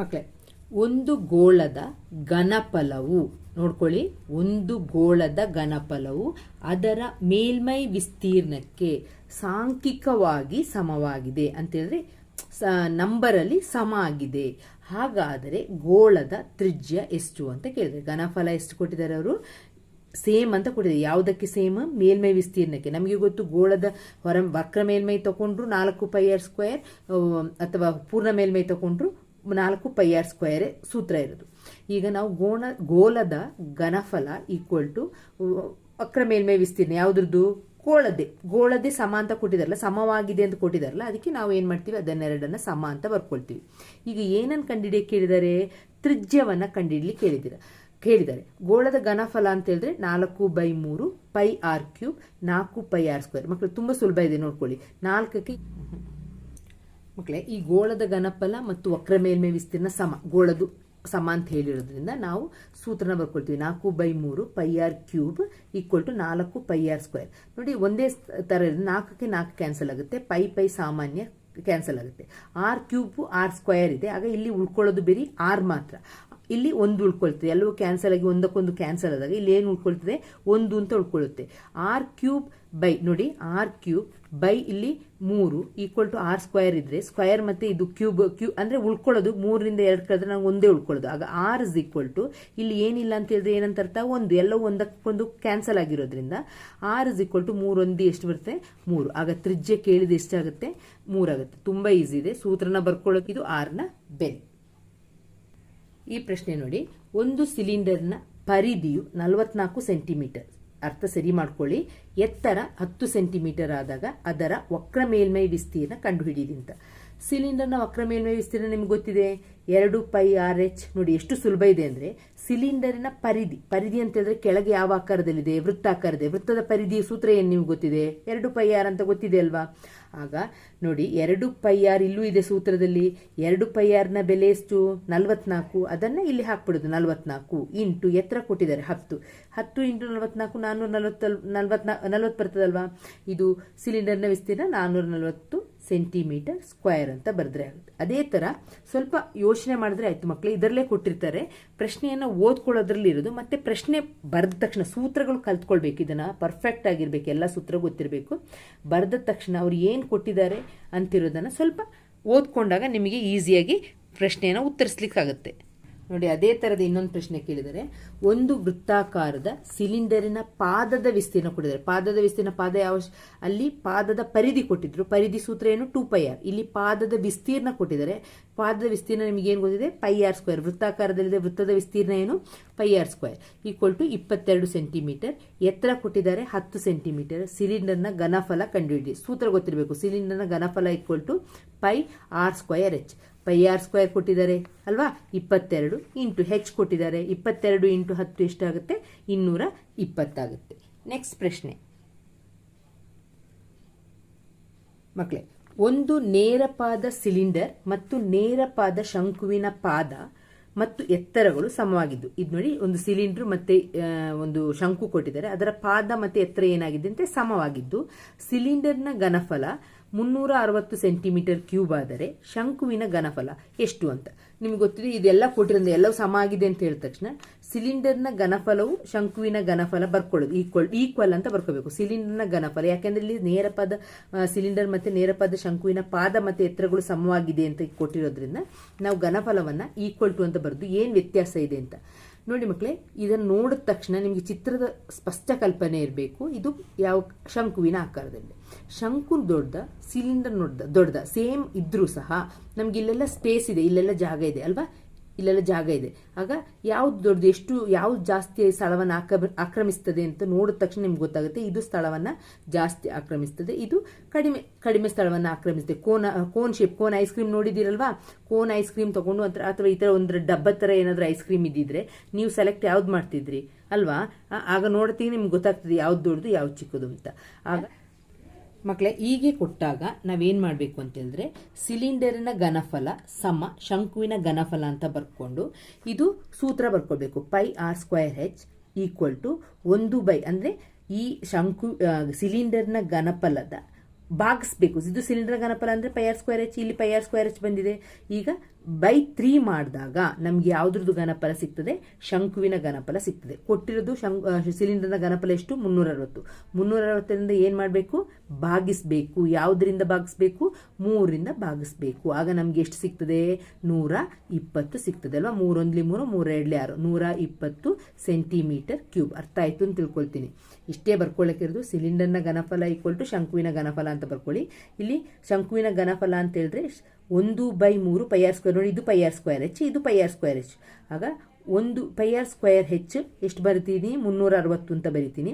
ಮಕ್ಕಳೇ ಒಂದು ಗೋಳದ ಘನಫಲವು, ನೋಡ್ಕೊಳ್ಳಿ, ಒಂದು ಗೋಳದ ಘನಫಲವು ಅದರ ಮೇಲ್ಮೈ ವಿಸ್ತೀರ್ಣಕ್ಕೆ ಸಾಂಖ್ಯಿಕವಾಗಿ ಸಮವಾಗಿದೆ ಅಂತ ಹೇಳಿದ್ರೆ ನಂಬರಲ್ಲಿ ಸಮ ಆಗಿದೆ ಹಾಗಾದರೆ ಗೋಳದ ತ್ರಿಜ್ಯ ಎಷ್ಟು ಅಂತ ಕೇಳಿದ್ರೆ, ಘನಫಲ ಎಷ್ಟು ಕೊಟ್ಟಿದ್ದಾರೆ ಅವರು? ಸೇಮ್ ಅಂತ ಕೊಟ್ಟಿದ್ದಾರೆ. ಯಾವುದಕ್ಕೆ ಸೇಮ್? ಮೇಲ್ಮೈ ವಿಸ್ತೀರ್ಣಕ್ಕೆ. ನಮಗೆ ಗೊತ್ತು ಗೋಳದ ಹೊರ, ವಕ್ರ ಮೇಲ್ಮೈ ತಗೊಂಡ್ರು ನಾಲ್ಕು ಪೈ ಆರ್ ಸ್ಕ್ವೇರ್ ಅಥವಾ ಪೂರ್ಣ ಮೇಲ್ಮೈ ತಗೊಂಡ್ರು ನಾಲ್ಕು ಪೈ ಆರ್ ಸ್ಕ್ವೇರ್ ಸೂತ್ರ ಇರೋದು. ಈಗ ನಾವು ಗೋಣ, ಗೋಲದ ಘನಫಲ ಈಕ್ವಲ್ ಟು ವಕ್ರ ಮೇಲ್ಮೈ ವಿಸ್ತೀರ್ಣ ಯಾವುದ್ರದ್ದು? ಗೋಳದೆ ಗೋಳದೆ ಸಮ ಅಂತ ಕೊಟ್ಟಿದಾರಲ್ಲ, ಸಮವಾಗಿದೆ ಅಂತ ಕೊಟ್ಟಿದಾರಲ್ಲ, ಅದಕ್ಕೆ ನಾವು ಏನು ಮಾಡ್ತೀವಿ? ಅದನ್ನೆರಡನ್ನ ಸಮ ಅಂತ ಬರ್ಕೊಳ್ತೀವಿ. ಈಗ ಏನನ್ನು ಕಂಡುಹಿಡಿಯಕ್ಕೆ ಕೇಳಿದ್ದಾರೆ ತ್ರಿಜ್ಯವನ್ನ ಕಂಡಿಡ್ಲಿಕ್ಕೆ ಕೇಳಿದಿರ. ಕೇಳಿದ್ದಾರೆ ಗೋಳದ ಘನಫಲ ಅಂತ ಹೇಳಿದ್ರೆ ನಾಲ್ಕು ಬೈ ಮೂರು ಪೈ ಆರ್ ಕ್ಯೂಬ್, ನಾಲ್ಕು ಪೈ ಆರ್ ಸ್ಕ್ವೇರ್. ಮಕ್ಕಳು ತುಂಬಾ ಸುಲಭ ಇದೆ, ನೋಡ್ಕೊಳ್ಳಿ. ನಾಲ್ಕಕ್ಕೆ ಮಕ್ಕಳೇ, ಈ ಗೋಳದ ಘನಫಲ ಮತ್ತು ವಕ್ರ ಮೇಲ್ಮೈ ವಿಸ್ತೀರ್ಣ ಸಮ, ಗೋಳದು ಸಮ ಅಂತ ಹೇಳಿರೋದ್ರಿಂದ ನಾವು ಸೂತ್ರನ ಬರ್ಕೊಳ್ತೀವಿ. ನಾಲ್ಕು ಬೈ ಮೂರು pi r cube equal to ನಾಲ್ಕು ಪೈ ಆರ್ ಸ್ಕ್ವೇರ್ ನೋಡಿ, ಒಂದೇ ಥರ ನಾಲ್ಕಕ್ಕೆ ನಾಲ್ಕು ಕ್ಯಾನ್ಸಲ್ ಆಗುತ್ತೆ. ಪೈ ಪೈ ಸಾಮಾನ್ಯ ಕ್ಯಾನ್ಸಲ್ ಆಗುತ್ತೆ. ಆರ್ ಕ್ಯೂಬ್ ಆರ್ ಸ್ಕ್ವೇರ್ ಇದೆ. ಆಗ ಇಲ್ಲಿ ಉಳ್ಕೊಳ್ಳೋದು ಬೇರೆ ಆರ್ ಮಾತ್ರ. ಇಲ್ಲಿ ಒಂದು ಉಳ್ಕೊಳ್ತದೆ. ಎಲ್ಲವೂ ಕ್ಯಾನ್ಸಲ್ ಆಗಿ ಒಂದಕ್ಕೊಂದು ಕ್ಯಾನ್ಸಲ್ ಆದಾಗ ಇಲ್ಲಿ ಏನು ಉಳ್ಕೊಳ್ತದೆ? ಒಂದು ಅಂತ ಉಳ್ಕೊಳ್ಳುತ್ತೆ. ಆರ್ ಕ್ಯೂಬ್ ಬೈ ನೋಡಿ ಆರ್ ಕ್ಯೂಬ್ ಬೈ ಇಲ್ಲಿ ಮೂರು ಈಕ್ವಲ್ ಟು ಆರ್ ಸ್ಕ್ವೇರ್ ಇದ್ರೆ ಸ್ಕ್ವೇರ್ ಮತ್ತೆ ಇದು ಕ್ಯೂಬ್ ಕ್ಯೂ ಅಂದ್ರೆ ಉಳ್ಕೊಳ್ಳೋದು. ಮೂರರಿಂದ ಎರಡು ಕಳೆದ್ರೆ ನಾವು ಒಂದೇ ಉಳ್ಕೊಳ್ಳೋದು. ಆಗ ಆರ್ ಇಸ್ ಈಕ್ವಲ್ ಟು ಇಲ್ಲಿ ಏನಿಲ್ಲ ಅಂತ ಹೇಳಿದ್ರೆ ಏನಂತ ಅರ್ಥ? ಒಂದು. ಎಲ್ಲವೂ ಒಂದಕ್ಕೊಂದು ಕ್ಯಾನ್ಸಲ್ ಆಗಿರೋದ್ರಿಂದ ಆರ್ ಇಸ್ ಈಕ್ವಲ್ ಟು ಮೂರೊಂದು ಎಷ್ಟು ಬರುತ್ತೆ? ಮೂರು. ಆಗ ತ್ರಿಜ್ಯ ಕೇಳಿದ ಎಷ್ಟಾಗುತ್ತೆ? ಮೂರಾಗುತ್ತೆ. ತುಂಬಾ ಈಸಿ ಇದೆ. ಸೂತ್ರನ ಬರ್ಕೊಳ್ಳೋಕೆ ಇದು ಆರ್ನ ಬೆಲೆ. ಈ ಪ್ರಶ್ನೆ ನೋಡಿ. ಒಂದು ಸಿಲಿಂಡರ್ನ ಪರಿಧಿಯು ನಲವತ್ನಾಲ್ಕು ಸೆಂಟಿಮೀಟರ್ ಅರ್ಥ ಸರಿ ಮಾಡ್ಕೊಳ್ಳಿ. ಎತ್ತರ ಹತ್ತು ಸೆಂಟಿಮೀಟರ್ ಆದಾಗ ಅದರ ವಕ್ರ ಮೇಲ್ಮೈ ವಿಸ್ತೀರ್ಣ ಕಂಡುಹಿಡಿಯಿರಿ ಅಂತ ಸಿಲಿಂಡರ್ನ ವಕ್ರ ಮೇಲ್ಮೈ ವಿಸ್ತೀರ್ಣ ನಿಮ್ಗೆ ಗೊತ್ತಿದೆ? ಎರಡು ಪೈ ಆರ್ ಎಚ್. ನೋಡಿ, ಎಷ್ಟು ಸುಲಭ ಇದೆ ಅಂದ್ರೆ ಸಿಲಿಂಡರಿನ ಪರಿಧಿ ಪರಿಧಿ ಅಂತ ಹೇಳಿದ್ರೆ ಕೆಳಗೆ ಯಾವ ಆಕಾರದಲ್ಲಿದೆ? ವೃತ್ತಾಕಾರದೆ. ವೃತ್ತದ ಪರಿಧಿಯ ಸೂತ್ರ ಏನು ನಿಮ್ಗೆ ಗೊತ್ತಿದೆ? ಎರಡು ಪೈ ಆರ್ ಅಂತ ಗೊತ್ತಿದೆ ಅಲ್ವಾ? ಆಗ ನೋಡಿ, ಎರಡು ಪೈ ಆರ್ ಇಲ್ಲೂ ಇದೆ ಸೂತ್ರದಲ್ಲಿ. ಎರಡು ಪೈ ಆರ್ನ ಬೆಲೆ ಎಷ್ಟು? ನಲ್ವತ್ನಾಲ್ಕು. ಅದನ್ನ ಇಲ್ಲಿ ಹಾಕ್ಬಿಡುದು, ನಲ್ವತ್ನಾಲ್ಕು ಇಂಟು ಎತ್ತರ ಕೊಟ್ಟಿದ್ದಾರೆ, ಹತ್ತು. ಹತ್ತು ಇಂಟು ನಲ್ವತ್ನಾಲ್ಕು ನಾನ್ನೂರ ನಲ್ವತ್ತ ನಲ್ವತ್ನಾ, ನಲ್ವತ್ತು ಬರ್ತದಲ್ವಾ? ಇದು ಸಿಲಿಂಡರ್ನ ವಿಸ್ತೀರ್ಣ ನಾನ್ನೂರ ನಲ್ವತ್ತು ಸೆಂಟಿಮೀಟರ್ ಸ್ಕ್ವೇರ್ ಅಂತ ಬರೆದ್ರೆ ಆಗುತ್ತೆ. ಅದೇ ಥರ ಸ್ವಲ್ಪ ಯೋಚನೆ ಮಾಡಿದ್ರೆ ಆಯಿತು ಮಕ್ಕಳು ಇದರಲ್ಲೇ ಕೊಟ್ಟಿರ್ತಾರೆ. ಪ್ರಶ್ನೆಯನ್ನು ಓದ್ಕೊಳ್ಳೋದ್ರಲ್ಲಿ ಇರೋದು, ಮತ್ತೆ ಪ್ರಶ್ನೆ ಬರೆದ ತಕ್ಷಣ ಸೂತ್ರಗಳು ಕಲ್ತ್ಕೊಳ್ಬೇಕು. ಇದನ್ನ ಪರ್ಫೆಕ್ಟ್ ಆಗಿರ್ಬೇಕು, ಎಲ್ಲ ಸೂತ್ರ ಗೊತ್ತಿರಬೇಕು. ಬರೆದ ತಕ್ಷಣ ಅವ್ರು ಏನು ಕೊಟ್ಟಿದ್ದಾರೆ ಅಂತಿರೋದನ್ನು ಸ್ವಲ್ಪ ಓದ್ಕೊಂಡಾಗ ನಿಮಗೆ ಈಸಿಯಾಗಿ ಪ್ರಶ್ನೆಯನ್ನು ಉತ್ತರಿಸ್ಲಿಕ್ಕಾಗತ್ತೆ. ನೋಡಿ, ಅದೇ ತರದ ಇನ್ನೊಂದು ಪ್ರಶ್ನೆ ಕೇಳಿದರೆ, ಒಂದು ವೃತ್ತಾಕಾರದ ಸಿಲಿಂಡರಿನ ಪಾದದ ವಿಸ್ತೀರ್ಣ ಕೊಟ್ಟಿದ್ದಾರೆ. ಪಾದದ ವಿಸ್ತೀರ್ಣ, ಪಾದ ಯಾವ ಅಲ್ಲಿ ಪಾದದ ಪರಿಧಿ ಕೊಟ್ಟಿದ್ರು. ಪರಿಧಿ ಸೂತ್ರ ಏನು? Two pi r. ಇಲ್ಲಿ ಪಾದದ ವಿಸ್ತೀರ್ಣ ಕೊಟ್ಟಿದ್ದಾರೆ. ಪಾದದ ವಿಸ್ತೀರ್ಣ ನಿಮಗೆ ಏನು ಗೊತ್ತಿದೆ? Pi r square. ವೃತ್ತಾಕಾರದಲ್ಲಿದೆ, ವೃತ್ತದ ವಿಸ್ತೀರ್ಣ ಏನು? Pi r square. Equal to ಇಪ್ಪತ್ತೆರಡು ಸೆಂಟಿಮೀಟರ್. ಎತ್ತರ ಕೊಟ್ಟಿದ್ದಾರೆ, ಹತ್ತು ಸೆಂಟಿಮೀಟರ್. ಸಿಲಿಂಡರ್ನ ಘನಫಲ ಕಂಡುಹಿಡಿ ಸೂತ್ರ ಗೊತ್ತಿರಬೇಕು. ಸಿಲಿಂಡರ್ನ ಘನಫಲ equal to pi r square h. Pi r square ಕೊಟ್ಟಿದ್ದಾರೆ, ಅಲ್ವಾ? ಇಪ್ಪತ್ತೆರಡು ಇಂಟು ಹೆಚ್ ಕೊಟ್ಟಿದ್ದಾರೆ. ಇಪ್ಪತ್ತೆರಡು ಇಂಟು ಹತ್ತು ಎಷ್ಟಾಗುತ್ತೆ? ಇನ್ನೂರ ಇಪ್ಪತ್ತಾಗುತ್ತೆ. ನೆಕ್ಸ್ಟ್ ಪ್ರಶ್ನೆ. ಮಕ್ಕಳೇ ಒಂದು ನೇರಪಾದ ಸಿಲಿಂಡರ್ ಮತ್ತು ನೇರಪಾದ ಶಂಕುವಿನ ಪಾದ ಮತ್ತು ಎತ್ತರಗಳು ಸಮವಾಗಿದ್ದು. ಇದು ನೋಡಿ, ಒಂದು ಸಿಲಿಂಡರ್ ಮತ್ತೆ ಒಂದು ಶಂಕು ಕೊಟ್ಟಿದ್ದಾರೆ. ಅದರ ಪಾದ ಮತ್ತೆ ಎತ್ತರ ಏನಾಗಿದೆ ಅಂತ ಸಮವಾಗಿದ್ದು. ಸಿಲಿಂಡರ್ನ ಘನಫಲ ಮುನ್ನೂರ ಅರವತ್ತು ಸೆಂಟಿಮೀಟರ್ ಕ್ಯೂಬ್ ಆದರೆ ಶಂಕುವಿನ ಘನಫಲ ಎಷ್ಟು ಅಂತ. ನಿಮ್ಗೆ ಗೊತ್ತಿದೆ, ಇದೆಲ್ಲ ಕೊಟ್ಟಿರೋದು ಎಲ್ಲವೂ ಸಮ ಆಗಿದೆ ಅಂತ ಹೇಳಿದ ತಕ್ಷಣ ಸಿಲಿಂಡರ್ನ ಘನಫಲವು ಶಂಕುವಿನ ಘನಫಲ ಬರ್ಕೊಳ್ಳೋದು, ಈಕ್ವಲ್ ಈಕ್ವಲ್ ಅಂತ ಬರ್ಕೋಬೇಕು. ಸಿಲಿಂಡರ್ನ ಘನಫಲ, ಯಾಕೆಂದ್ರೆ ಇಲ್ಲಿ ನೇರಪದ ಸಿಲಿಂಡರ್ ಮತ್ತೆ ನೇರಪದ ಶಂಕುವಿನ ಪಾದ ಮತ್ತೆ ಎತ್ತರಗಳು ಸಮವಾಗಿದೆ ಅಂತ ಕೊಟ್ಟಿರೋದ್ರಿಂದ ನಾವು ಘನಫಲವನ್ನ ಈಕ್ವಲ್ ಟು ಅಂತ ಬರೆದು ಏನು ವ್ಯತ್ಯಾಸ ಇದೆ ಅಂತ. ನೋಡಿ ಮಕ್ಕಳೇ ಇದನ್ನು ನೋಡಿದ ತಕ್ಷಣ ನಿಮಗೆ ಚಿತ್ರದ ಸ್ಪಷ್ಟ ಕಲ್ಪನೆ ಇರಬೇಕು. ಇದು ಯಾವ ಶಂಕುವಿನ ಆಕಾರದಲ್ಲಿ. ಶಂಕು ದೊಡ್ಡ, ಸಿಲಿಂಡರ್ ನೋಡ್ದ ದೊಡ್ಡದ, ಸೇಮ್ ಇದ್ರೂ ಸಹ ನಮ್ಗೆ ಇಲ್ಲೆಲ್ಲ ಸ್ಪೇಸ್ ಇದೆ, ಇಲ್ಲೆಲ್ಲ ಜಾಗ ಇದೆ, ಅಲ್ವಾ? ಇಲ್ಲೆಲ್ಲ ಜಾಗ ಇದೆ. ಆಗ ಯಾವ್ದು ದೊಡ್ಡದು, ಎಷ್ಟು, ಯಾವ್ದು ಜಾಸ್ತಿ ಸ್ಥಳವನ್ನು ಆಕ್ರಮಿಸ್ತದೆ ಅಂತ ನೋಡಿದ ತಕ್ಷಣ ನಿಮ್ಗೆ ಗೊತ್ತಾಗುತ್ತೆ, ಇದು ಸ್ಥಳವನ್ನ ಜಾಸ್ತಿ ಆಕ್ರಮಿಸ್ತದೆ. ಇದು ಕಡಿಮೆ ಕಡಿಮೆ ಸ್ಥಳವನ್ನು ಆಕ್ರಮಿಸ್ತದೆ. Cone cone shape cone ice cream ನೋಡಿದಿರಲ್ವಾ cone ice cream ತಗೊಂಡು ಅಥವಾ ಈ ತರ ಒಂದು ಡಬ್ಬ ತರ ಏನಾದರೂ ಐಸ್ ಕ್ರೀಮ್ ಇದ್ದಿದ್ರೆ ನೀವು ಸೆಲೆಕ್ಟ್ ಯಾವ್ದು ಮಾಡ್ತಿದ್ರಿ? ಅಲ್ವಾ? ಆಗ ನೋಡ್ತೀವಿ ನಿಮ್ಗೆ ಗೊತ್ತಾಗ್ತದೆ ಯಾವ್ದು ದೊಡ್ಡದು, ಯಾವ್ದು ಚಿಕ್ಕದು ಅಂತ. ಆಗ ಮಕ್ಕಳೇ ಹೀಗೆ ಕೊಟ್ಟಾಗ ನಾವೇನು ಮಾಡಬೇಕು ಅಂತ ಹೇಳಿದ್ರೆ ಸಿಲಿಂಡರಿನ ಘನಫಲ ಸಮ ಶಂಕುವಿನ ಘನಫಲ ಅಂತ ಬರ್ಕೊಂಡು ಇದು ಸೂತ್ರ ಬರ್ಕೊಳ್ಬೇಕು. Pi r square h equal to ಒಂದು ಬೈ ಅಂದ್ರೆ ಈ ಶಂಕು ಸಿಲಿಂಡರ್ನ ಘನಫಲದ ಭಾಗಿಸ್ಬೇಕು. ಇದು ಸಿಲಿಂಡರ್ ಘನಫಲ ಅಂದ್ರೆ ಪೈ ಆರ್ ಸ್ಕ್ವೇರ್ ಎಚ್ ಇಲ್ಲಿ ಪೈ ಆರ್ ಸ್ಕ್ವೇರ್ ಎಚ್ ಬಂದಿದೆ. ಈಗ ಬೈ ತ್ರೀ ಮಾಡಿದಾಗ ನಮ್ಗೆ ಯಾವ್ದ್ರದ್ದು ಘನಫಲ ಸಿಗ್ತದೆ? ಶಂಕುವಿನ ಘನಫಲ ಸಿಗ್ತದೆ. ಕೊಟ್ಟಿರೋದು ಶಂಕ್ ಸಿಲಿಂಡರ್ನ ಘನಫಲ ಎಷ್ಟು? ಮುನ್ನೂರ ಅರವತ್ತು ಮುನ್ನೂರ ಅರವತ್ತರಿಂದ ಏನು ಮಾಡಬೇಕು? ಭಾಗಿಸ್ಬೇಕು. ಯಾವುದರಿಂದ ಭಾಗಿಸ್ಬೇಕು? ಮೂರರಿಂದ ಭಾಗಿಸ್ಬೇಕು. ಆಗ ನಮ್ಗೆ ಎಷ್ಟು ಸಿಗ್ತದೆ? ನೂರ ಇಪ್ಪತ್ತು ಸಿಗ್ತದೆ ಅಲ್ವಾ? ಮೂರೊಂದ್ಲಿ ಮೂರು, ಮೂರ ಎರಡ್ಲಿ ಆರು. ನೂರ ಇಪ್ಪತ್ತು ಸೆಂಟಿಮೀಟರ್ ಕ್ಯೂಬ್. ಅರ್ಥ ಆಯ್ತು ಅಂತ ತಿಳ್ಕೊಳ್ತೀನಿ. ಇಷ್ಟೇ ಬರ್ಕೊಳ್ಳೋಕ್ಕಿರೋದು ಸಿಲಿಂಡರ್ನ ಘನಫಲ ಈಕ್ವಲ್ ಟು ಶಂಕುವಿನ ಘನಫಲ ಅಂತ ಬರ್ಕೊಳ್ಳಿ. ಇಲ್ಲಿ ಶಂಕುವಿನ ಘನಫಲ ಅಂತ ಹೇಳಿದ್ರೆ ಒಂದು ಬೈ ಮೂರು ಪೈ ಆರ್ ಸ್ಕ್ವೇರ್ ನೋಡಿ, ಇದು ಪೈ ಆರ್ ಸ್ಕ್ವೇರ್ ಹೆಚ್ ಇದು ಪೈ ಆರ್ ಸ್ಕ್ವೇರ್ ಹೆಚ್ ಆಗ ಒಂದು ಪೈ ಆರ್ ಸ್ಕ್ವೇರ್ ಹೆಚ್ ಎಷ್ಟು ಬರಿತೀನಿ? ಮುನ್ನೂರ ಅರವತ್ತು ಅಂತ ಬರಿತೀನಿ.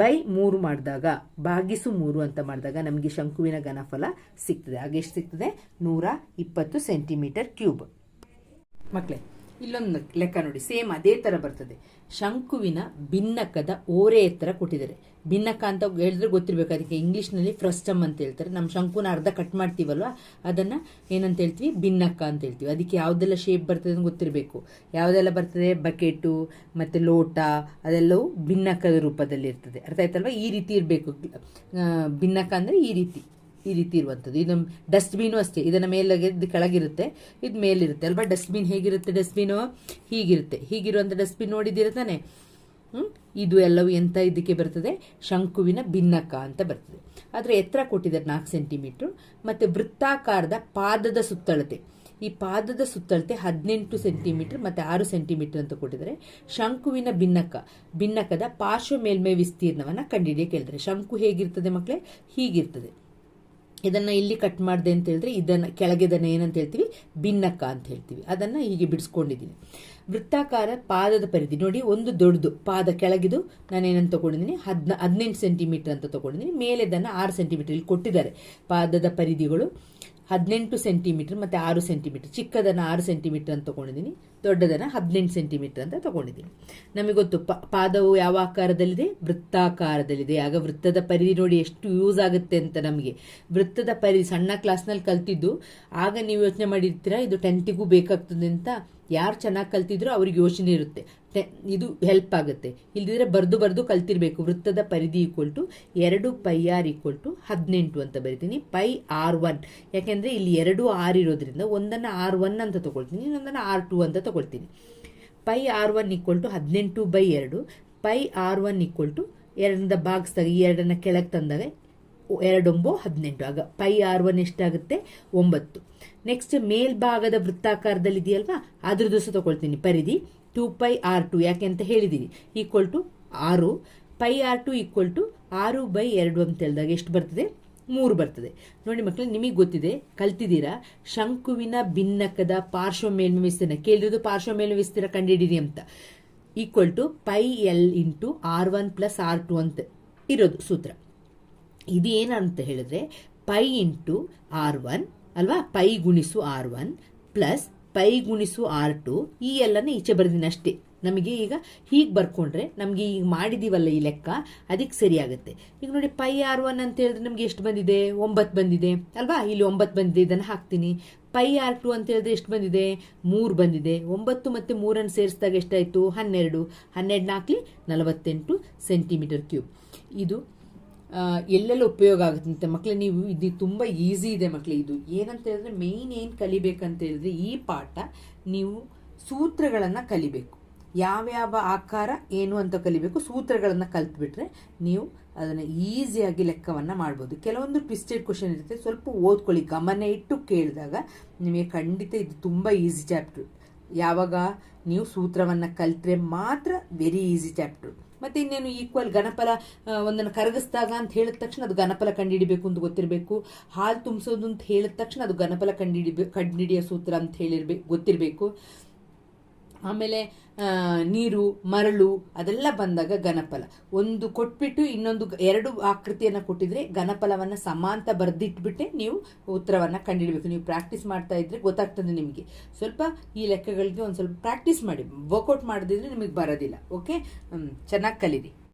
ಬೈ ಮೂರು ಮಾಡಿದಾಗ, ಭಾಗಿಸು ಮೂರು ಅಂತ ಮಾಡಿದಾಗ ನಮಗೆ ಶಂಕುವಿನ ಘನಫಲ ಸಿಗ್ತದೆ. ಆಗ ಎಷ್ಟು ಸಿಗ್ತದೆ? ನೂರ ಇಪ್ಪತ್ತು ಸೆಂಟಿಮೀಟರ್ ಕ್ಯೂಬ್ ಮಕ್ಕಳೇ ಇಲ್ಲೊಂದು ಲೆಕ್ಕ ನೋಡಿ, ಸೇಮ್ ಅದೇ ತರ ಬರ್ತದೆ. ಶಂಕುವಿನ ಭಿನ್ನಕದ ಓರೆ ಎತ್ತರ ಕೊಟ್ಟಿದ್ದಾರೆ. ಭಿನ್ನಕ ಅಂತ ಹೇಳಿದ್ರೆ ಗೊತ್ತಿರಬೇಕು, ಅದಕ್ಕೆ ಇಂಗ್ಲಿಷ್ನಲ್ಲಿ ಫ್ರಸ್ಟಮ್ ಅಂತ ಹೇಳ್ತಾರೆ. ನಮ್ಮ ಶಂಕುನ ಅರ್ಧ ಕಟ್ ಮಾಡ್ತೀವಲ್ವಾ? ಅದನ್ನ ಏನಂತ ಹೇಳ್ತೀವಿ? ಭಿನ್ನಕ ಅಂತ ಹೇಳ್ತೀವಿ. ಅದಕ್ಕೆ ಯಾವ್ದೆಲ್ಲ ಶೇಪ್ ಬರ್ತದೆ ಅಂತ ಗೊತ್ತಿರಬೇಕು. ಯಾವುದೆಲ್ಲ ಬರ್ತದೆ? ಬಕೆಟು, ಮತ್ತೆ ಲೋಟ, ಅದೆಲ್ಲವೂ ಭಿನ್ನಕದ ರೂಪದಲ್ಲಿ ಇರ್ತದೆ ಅರ್ಥ ಆಯ್ತಲ್ವಾ? ಈ ರೀತಿ ಇರಬೇಕು. ಭಿನ್ನಕ ಅಂದ್ರೆ ಈ ರೀತಿ. ಈ ರೀತಿ ಇರುವಂಥದ್ದು. ಇದು ಡಸ್ಟ್ಬಿನು ಅಷ್ಟೇ. ಇದನ್ನ ಮೇಲೆ ಕೆಳಗಿರುತ್ತೆ, ಇದು ಮೇಲಿರುತ್ತೆ. ಅಲ್ವಾ? ಡಸ್ಟ್ಬಿನ್ ಹೇಗಿರುತ್ತೆ ಡಸ್ಟ್ಬಿನು? ಹೀಗಿರುತ್ತೆ. ಹೀಗಿರುವಂಥ ಡಸ್ಟ್ಬಿನ್ ನೋಡಿದ್ದೀರ ತಾನೆ? ಇದು ಎಲ್ಲವೂ ಎಂತ ಇದಕ್ಕೆ ಬರ್ತದೆ? ಶಂಕುವಿನ ಭಿನ್ನಕ ಅಂತ ಬರ್ತದೆ. ಆದರೆ ಎತ್ತರ ಕೊಟ್ಟಿದ್ದಾರೆ ನಾಲ್ಕು ಸೆಂಟಿಮೀಟರ್. ಮತ್ತೆ ವೃತ್ತಾಕಾರದ ಪಾದದ ಸುತ್ತಳತೆ. ಈ ಪಾದದ ಸುತ್ತಳತೆ ಹದಿನೆಂಟು ಸೆಂಟಿಮೀಟರ್ ಮತ್ತೆ ಆರು ಸೆಂಟಿಮೀಟರ್ ಅಂತ ಕೊಟ್ಟಿದ್ದಾರೆ. ಶಂಕುವಿನ ಭಿನ್ನಕ. ಭಿನ್ನಕದ ಪಾರ್ಶ್ವ ಮೇಲ್ಮೈ ವಿಸ್ತೀರ್ಣವನ್ನ ಕಂಡುಹಿಡಿಯಕ್ಕೆ ಹೇಳ್ತಾರೆ ಶಂಕು ಹೇಗಿರ್ತದೆ ಮಕ್ಕಳೇ ಹೀಗಿರ್ತದೆ. ಇದನ್ನ ಇಲ್ಲಿ ಕಟ್ ಮಾಡಿದೆ ಅಂತ ಹೇಳಿದ್ರೆ ಇದನ್ನ ಕೆಳಗೆದನ್ನ ಏನಂತ ಹೇಳ್ತೀವಿ? ಭಿನ್ನಕ ಅಂತ ಹೇಳ್ತೀವಿ. ಅದನ್ನ ಹೀಗೆ ಬಿಡಿಸ್ಕೊಂಡಿದ್ದೀನಿ. ವೃತ್ತಾಕಾರ ಪಾದದ ಪರಿಧಿ. ನೋಡಿ, ಒಂದು ದೊಡ್ಡದು. ಪಾದ ಕೆಳಗಿದು. ನಾನು ಏನಂತ ತಗೊಂಡಿದ್ದೀನಿ? ಹದ್ನ, ಹದಿನೆಂಟು ಸೆಂಟಿಮೀಟರ್ ಅಂತ ತಗೊಂಡಿದ್ದೀನಿ. ಮೇಲೆದನ್ನು ಆರು ಸೆಂಟಿಮೀಟರ್ ಇಲ್ಲಿ ಕೊಟ್ಟಿದ್ದಾರೆ ಪಾದದ ಪರಿಧಿಗಳು. ಹದಿನೆಂಟು ಸೆಂಟಿಮೀಟರ್ ಮತ್ತೆ ಆರು ಸೆಂಟಿಮೀಟರ್. ಚಿಕ್ಕದನ್ನ ಆರು ಸೆಂಟಿಮೀಟರ್ ಅಂತ ತಗೊಂಡಿದ್ದೀನಿ, ದೊಡ್ಡದನ್ನ ಹದಿನೆಂಟು ಸೆಂಟಿಮೀಟರ್ ಅಂತ ತಗೊಂಡಿದ್ದೀನಿ. ನಮಗೆ ಗೊತ್ತು, ಪ- ಪಾದವು ಯಾವ ಆಕಾರದಲ್ಲಿದೆ? ವೃತ್ತಾಕಾರದಲ್ಲಿದೆ. ಆಗ ವೃತ್ತದ ಪರಿಧಿ ನೋಡಿ ಎಷ್ಟು ಯೂಸ್ ಆಗುತ್ತೆ ಅಂತ ನಮಗೆ. ವೃತ್ತದ ಪರಿಧಿ ಸಣ್ಣ ಕ್ಲಾಸ್ನಲ್ಲಿ ಕಲ್ತಿದ್ದು. ಆಗ ನೀವು ಯೋಚನೆ ಮಾಡಿರ್ತೀರಾ, ಇದು ಟೆಂತಿಗೂ ಬೇಕಾಗ್ತದೆ ಅಂತ? ಯಾರು ಚೆನ್ನಾಗಿ ಕಲ್ತಿದ್ರು ಅವ್ರಿಗೆ ಯೋಚನೆ ಇರುತ್ತೆ. ಇದು ಹೆಲ್ಪ್ ಆಗುತ್ತೆ. ಇಲ್ದಿದ್ರೆ ಬರೆದು ಬರೆದು ಕಲ್ತಿರ್ಬೇಕು. ವೃತ್ತದ ಪರಿಧಿ ಈಕ್ವಲ್ ಟು ಎರಡು ಪೈ ಆರ್ ಈಕ್ವಲ್ ಟು ಹದಿನೆಂಟು ಅಂತ ಬರಿತೀನಿ. ಪೈ ಆರ್ ಒನ್ ಯಾಕೆಂದ್ರೆ ಇಲ್ಲಿ ಎರಡು ಆರ್ ಇರೋದ್ರಿಂದ ಒಂದನ್ನ ಆರ್ ಒನ್ ಅಂತ ತಗೊಳ್ತೀನಿ, ಇನ್ನೊಂದನ್ನ ಆರ್ ಟು ಅಂತ ತಗೊಳ್ತೀನಿ. Pi r one equal to ಹದಿನೆಂಟು ಬೈ ಎರಡು. Pi r one equal to ಎರಡರಿಂದ ಭಾಗಿಸಿದಾಗ ಈ ಎರಡನ್ನ ಕೆಳಗೆ ತಂದಾಗ ಎರಡೊಂಬೋ ಹದಿನೆಂಟು. ಆಗ ಪೈ ಆರ್ ಒನ್ ಎಷ್ಟಾಗುತ್ತೆ? ಒಂಬತ್ತು. ನೆಕ್ಸ್ಟ್ ಮೇಲ್ಭಾಗದ ವೃತ್ತಾಕಾರದಲ್ಲಿ ಇದೆಯಲ್ವಾ ಅದ್ರದ್ದು ಸಹ ತಗೊಳ್ತೀನಿ. ಪರಿಧಿ ಟೂ ಪೈ ಆರ್ ಟು ಯಾಕೆ ಅಂತ ಹೇಳಿದೀನಿ. ಈಕ್ವಲ್ ಟು ಆರು. Pi r two equal to ಆರು ಬೈ ಎರಡು ಅಂತ ಹೇಳಿದಾಗ ಎಷ್ಟು ಬರ್ತದೆ? ಮೂರು ಬರ್ತದೆ. ನೋಡಿ ಮಕ್ಕಳು, ನಿಮಗೆ ಗೊತ್ತಿದೆ, ಕಲ್ತಿದ್ದೀರಾ? ಶಂಕುವಿನ ಭಿನ್ನಕದ ಪಾರ್ಶ್ವ ಮೇಲ್ಮೆ ವಿಸ್ತೀರ್ಣ. ಕೇಳಿರೋದು ಪಾರ್ಶ್ವ ಮೇಲ್ಮೆ ವಿಸ್ತೀರ್ಣ ಕಂಡುಹಿಡಿರಿ ಅಂತ. Equal to pi l into r one plus r two ಅಂತ ಇರೋದು ಸೂತ್ರ. ಇದು ಏನಂತ ಹೇಳಿದ್ರೆ ಪೈ ಇಂಟು ಆರ್ ಒನ್ ಅಲ್ವಾ? ಪೈ ಗುಣಿಸು ಆರ್ ಒನ್ ಪ್ಲಸ್ ಪೈ ಗುಣಿಸು ಆರ್ ಟು ಈ ಎಲ್ಲನೇ ಈಚೆ ಬರೆದಿನ ಅಷ್ಟೇ. ನಮಗೆ ಈಗ ಹೀಗೆ ಬರ್ಕೊಂಡ್ರೆ ನಮಗೆ ಈಗ ಮಾಡಿದೀವಲ್ಲ ಈ ಲೆಕ್ಕ, ಅದಕ್ಕೆ ಸರಿಯಾಗುತ್ತೆ. ಈಗ ನೋಡಿ ಪೈ ಆರ್ ಒನ್ ಅಂತ ಹೇಳಿದ್ರೆ ನಮಗೆ ಎಷ್ಟು ಬಂದಿದೆ? ಒಂಬತ್ತು ಬಂದಿದೆ. ಅಲ್ವಾ? ಇಲ್ಲಿ ಒಂಬತ್ತು ಬಂದಿದೆ, ಇದನ್ನು ಹಾಕ್ತೀನಿ. ಪೈ ಆರ್ ಟು ಅಂತ ಹೇಳಿದ್ರೆ ಎಷ್ಟು ಬಂದಿದೆ? ಮೂರು ಬಂದಿದೆ. ಒಂಬತ್ತು ಮತ್ತು ಮೂರನ್ನು ಸೇರಿಸಿದಾಗ ಎಷ್ಟಾಯಿತು? ಹನ್ನೆರಡು. ಹನ್ನೆರಡು ನಾಲ್ಕಲಿ ನಲವತ್ತೆಂಟು ಸೆಂಟಿಮೀಟರ್ ಕ್ಯೂಬ್. ಇದು ಎಲ್ಲೆಲ್ಲ ಉಪಯೋಗ ಆಗುತ್ತೆ ಅಂತ ಮಕ್ಕಳೇ ನೀವು ಇದು ತುಂಬ ಈಸಿ ಇದೆ ಮಕ್ಕಳೇ ಇದು. ಏನಂತ ಹೇಳಿದ್ರೆ ಮೇಯ್ನ್ ಏನು ಕಲಿಬೇಕಂತ ಹೇಳಿದ್ರೆ, ಈ ಪಾಠ ನೀವು ಸೂತ್ರಗಳನ್ನು ಕಲಿಬೇಕು. ಯಾವ್ಯಾವ ಆಕಾರ ಏನು ಅಂತ ಕಲಿಬೇಕು, ಸೂತ್ರಗಳನ್ನು ಕಲ್ತ್ಬಿಟ್ರೆ ನೀವು ಅದನ್ನು ಈಸಿಯಾಗಿ ಲೆಕ್ಕವನ್ನು ಮಾಡ್ಬೋದು. ಕೆಲವೊಂದು ಟ್ವಿಸ್ಟೆಡ್ ಕ್ವಶನ್ ಇರುತ್ತೆ, ಸ್ವಲ್ಪ ಓದ್ಕೊಳ್ಳಿ. ಗಮನ ಇಟ್ಟು ಕೇಳಿದಾಗ ನಿಮಗೆ ಖಂಡಿತ ಇದು ತುಂಬ ಈಸಿ ಚಾಪ್ಟರ್ ಯಾವಾಗ ನೀವು ಸೂತ್ರವನ್ನು ಕಲಿತ್ರೆ ಮಾತ್ರ ವೆರಿ ಈಸಿ ಚಾಪ್ಟರ್ ಮತ್ತೆ ಇನ್ನೇನು ಈಕ್ವಲ್ ಗಣಪಲ ಒಂದನ್ನು ಕರಗಿಸಿದಾಗ ಅಂತ ಹೇಳಿದ ತಕ್ಷಣ ಅದು ಗಣಪಲ ಕಂಡುಹಿಡಿಬೇಕು ಅಂತ ಗೊತ್ತಿರಬೇಕು. ಹಾಲು ತುಂಬಿಸೋದು ಅಂತ ಹೇಳಿದ ತಕ್ಷಣ ಅದು ಗಣಪಲ ಕಂಡುಹಿಡಿಬೇಕು ಕಂಡುಹಿಡಿಯೋ ಸೂತ್ರ ಅಂತ ಹೇಳಿರ್ಬೇಕು ಗೊತ್ತಿರಬೇಕು. ಆಮೇಲೆ ನೀರು, ಮರಳು ಅದೆಲ್ಲ ಬಂದಾಗ ಗಣಪಲ ಒಂದು ಕೊಟ್ಬಿಟ್ಟು ಇನ್ನೊಂದು ಎರಡು ಆಕೃತಿಯನ್ನು ಕೊಟ್ಟಿದ್ರೆ ಘನಫಲವನ್ನು ಸಮಾಂತ ಬರೆದಿಟ್ಬಿಟ್ಟೆ ನೀವು ಉತ್ತರವನ್ನು ಕಂಡಿಡಬೇಕು ನೀವು ಪ್ರಾಕ್ಟೀಸ್ ಮಾಡ್ತಾ ಇದ್ರೆ ಗೊತ್ತಾಗ್ತದೆ ನಿಮಗೆ. ಸ್ವಲ್ಪ ಈ ಲೆಕ್ಕಗಳಿಗೆ ಒಂದು ಸ್ವಲ್ಪ ಪ್ರಾಕ್ಟೀಸ್ ಮಾಡಿ. ವರ್ಕೌಟ್ ಮಾಡದಿದ್ರೆ ನಿಮಗೆ ಬರೋದಿಲ್ಲ. ಓಕೆ ಚೆನ್ನಾಗಿ ಕಲೀರಿ.